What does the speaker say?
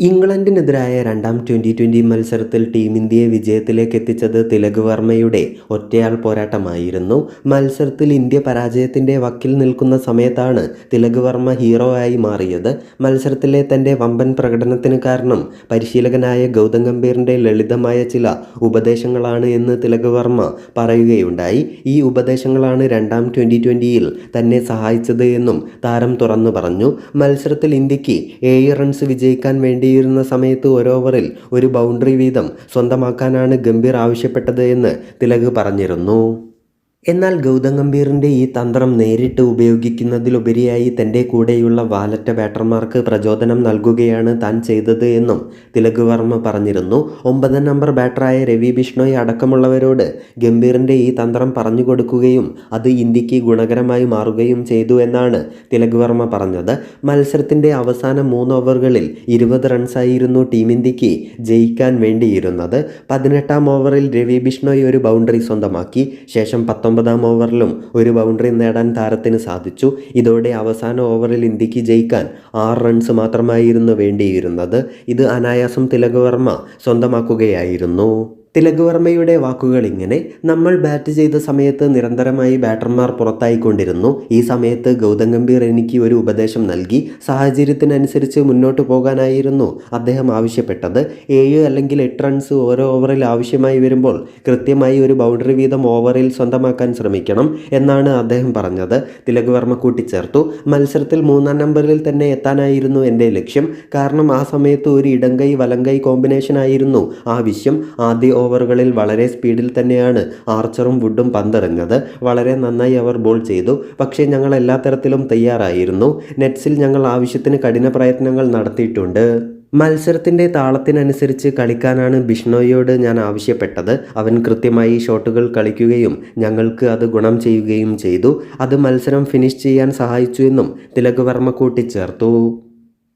ഇംഗ്ലണ്ടിനെതിരായ രണ്ടാം twenty twenty മത്സരത്തിൽ ടീം ഇന്ത്യയെ വിജയത്തിലേക്ക് എത്തിച്ചത് തിലക് വർമ്മയുടെ ഒറ്റയാൾ പോരാട്ടമായിരുന്നു. മത്സരത്തിൽ ഇന്ത്യ പരാജയത്തിന്റെ വക്കിൽ നിൽക്കുന്ന സമയത്താണ് തിലക് വർമ്മ ഹീറോ ആയി മാറിയത്. മത്സരത്തിലെ തന്റെ വമ്പൻ പ്രകടനത്തിന് കാരണം പരിശീലകനായ ഗൗതം ഗംഭീറിന്റെ ലളിതമായ ചില ഉപദേശങ്ങളാണ് എന്ന് തിലക് വർമ്മ പറയുകയുണ്ടായി. ഈ ഉപദേശങ്ങളാണ് രണ്ടാം ട്വന്റി ട്വന്റിയിൽ തന്നെ സഹായിച്ചത് എന്നും താരം തുറന്നു പറഞ്ഞു. മത്സരത്തിൽ ഇന്ത്യയ്ക്ക് ഏഴ് റൺസ് വിജയിക്കാൻ വേണ്ടിയിരുന്ന സമയത്ത് ഒരോവറിൽ ഒരു ബൗണ്ടറി വീതം സ്വന്തമാക്കാനാണ് ഗംഭീർ ആവശ്യപ്പെട്ടത് എന്ന് തിലക് പറഞ്ഞിരുന്നു. എന്നാൽ ഗൗതം ഗംഭീറിന്റെ ഈ തന്ത്രം നേരിട്ട് ഉപയോഗിക്കുന്നതിലുപരിയായി തന്റെ കൂടെയുള്ള വാലറ്റ ബാറ്റർമാർക്ക് പ്രചോദനം നൽകുകയാണ് താൻ ചെയ്തത് എന്നും തിലക് വർമ്മ പറഞ്ഞിരുന്നു. ഒമ്പതാം നമ്പർ ബാറ്ററായ രവി ബിഷ്ണോയ് അടക്കമുള്ളവരോട് ഗംഭീറിന്റെ ഈ തന്ത്രം പറഞ്ഞു കൊടുക്കുകയും അത് ഇന്ത്യയ്ക്ക് ഗുണകരമായി മാറുകയും ചെയ്തു എന്നാണ് തിലക് വർമ്മ പറഞ്ഞത്. മത്സരത്തിന്റെ അവസാന മൂന്ന് ഓവറുകളിൽ ഇരുപത് റൺസായിരുന്നു ടീം ഇന്ത്യയ്ക്ക് ജയിക്കാൻ വേണ്ടിയിരുന്നത്. പതിനെട്ടാം ഓവറിൽ രവി ബിഷ്ണോയ് ഒരു ബൗണ്ടറി സ്വന്തമാക്കി. ശേഷം പത്തൊമ്പതാം ഓവറിലും ഒരു ബൗണ്ടറി നേടാൻ താരത്തിന് സാധിച്ചു. ഇതോടെ അവസാന ഓവറിൽ ഇന്ത്യയ്ക്ക് ജയിക്കാൻ ആറ് റൺസ് മാത്രമായിരുന്നു വേണ്ടിയിരുന്നത്. ഇത് അനായാസം തിലകവർമ്മ സ്വന്തമാക്കുകയായിരുന്നു. തിലക് വർമ്മയുടെ വാക്കുകൾ ഇങ്ങനെ നമ്മൾ ബാറ്റ് ചെയ്ത സമയത്ത് നിരന്തരമായി ബാറ്റർമാർ പുറത്തായിക്കൊണ്ടിരുന്നു. ഈ സമയത്ത് ഗൗതം ഗംഭീർ എനിക്ക് ഒരു ഉപദേശം നൽകി. സാഹചര്യത്തിനനുസരിച്ച് മുന്നോട്ട് പോകാനായിരുന്നു അദ്ദേഹം ആവശ്യപ്പെട്ടത്. ഏഴ് അല്ലെങ്കിൽ എട്ട് റൺസ് ഓരോ ഓവറിൽ ആവശ്യമായി വരുമ്പോൾ കൃത്യമായി ഒരു ബൗണ്ടറി വീതം ഓവറിൽ സ്വന്തമാക്കാൻ ശ്രമിക്കണം എന്നാണ് അദ്ദേഹം പറഞ്ഞത്. തിലകവർമ്മ കൂട്ടിച്ചേർത്തു. മത്സരത്തിൽ മൂന്നാം നമ്പറിൽ തന്നെ എത്താനായിരുന്നു എന്റെ ലക്ഷ്യം. കാരണം ആ സമയത്ത് ഒരു ഇടങ്കൈ വലങ്കൈ കോമ്പിനേഷൻ ആയിരുന്നു ആവശ്യം ആദ്യ ഓവറുകളിൽ വളരെ സ്പീഡിൽ തന്നെയാണ് ആർച്ചറും വുഡും പന്തെറിഞ്ഞത്. വളരെ നന്നായി അവർ ബോൾ ചെയ്തു. പക്ഷേ ഞങ്ങൾ എല്ലാ തരത്തിലും തയ്യാറായിരുന്നു. നെറ്റ്സിൽ ഞങ്ങൾ ആവശ്യത്തിന് കഠിന പ്രയത്നങ്ങൾ നടത്തിയിട്ടുണ്ട്. മത്സരത്തിന്റെ താളത്തിനനുസരിച്ച് കളിക്കാനാണ് ബിഷ്ണോയോട് ഞാൻ ആവശ്യപ്പെട്ടത്. അവൻ കൃത്യമായി ഷോട്ടുകൾ കളിക്കുകയും ഞങ്ങൾക്ക് അത് ഗുണം ചെയ്യുകയും ചെയ്തു. അത് മത്സരം ഫിനിഷ് ചെയ്യാൻ സഹായിച്ചു എന്നും തിലക് വർമ്മ കൂട്ടിച്ചേർത്തു.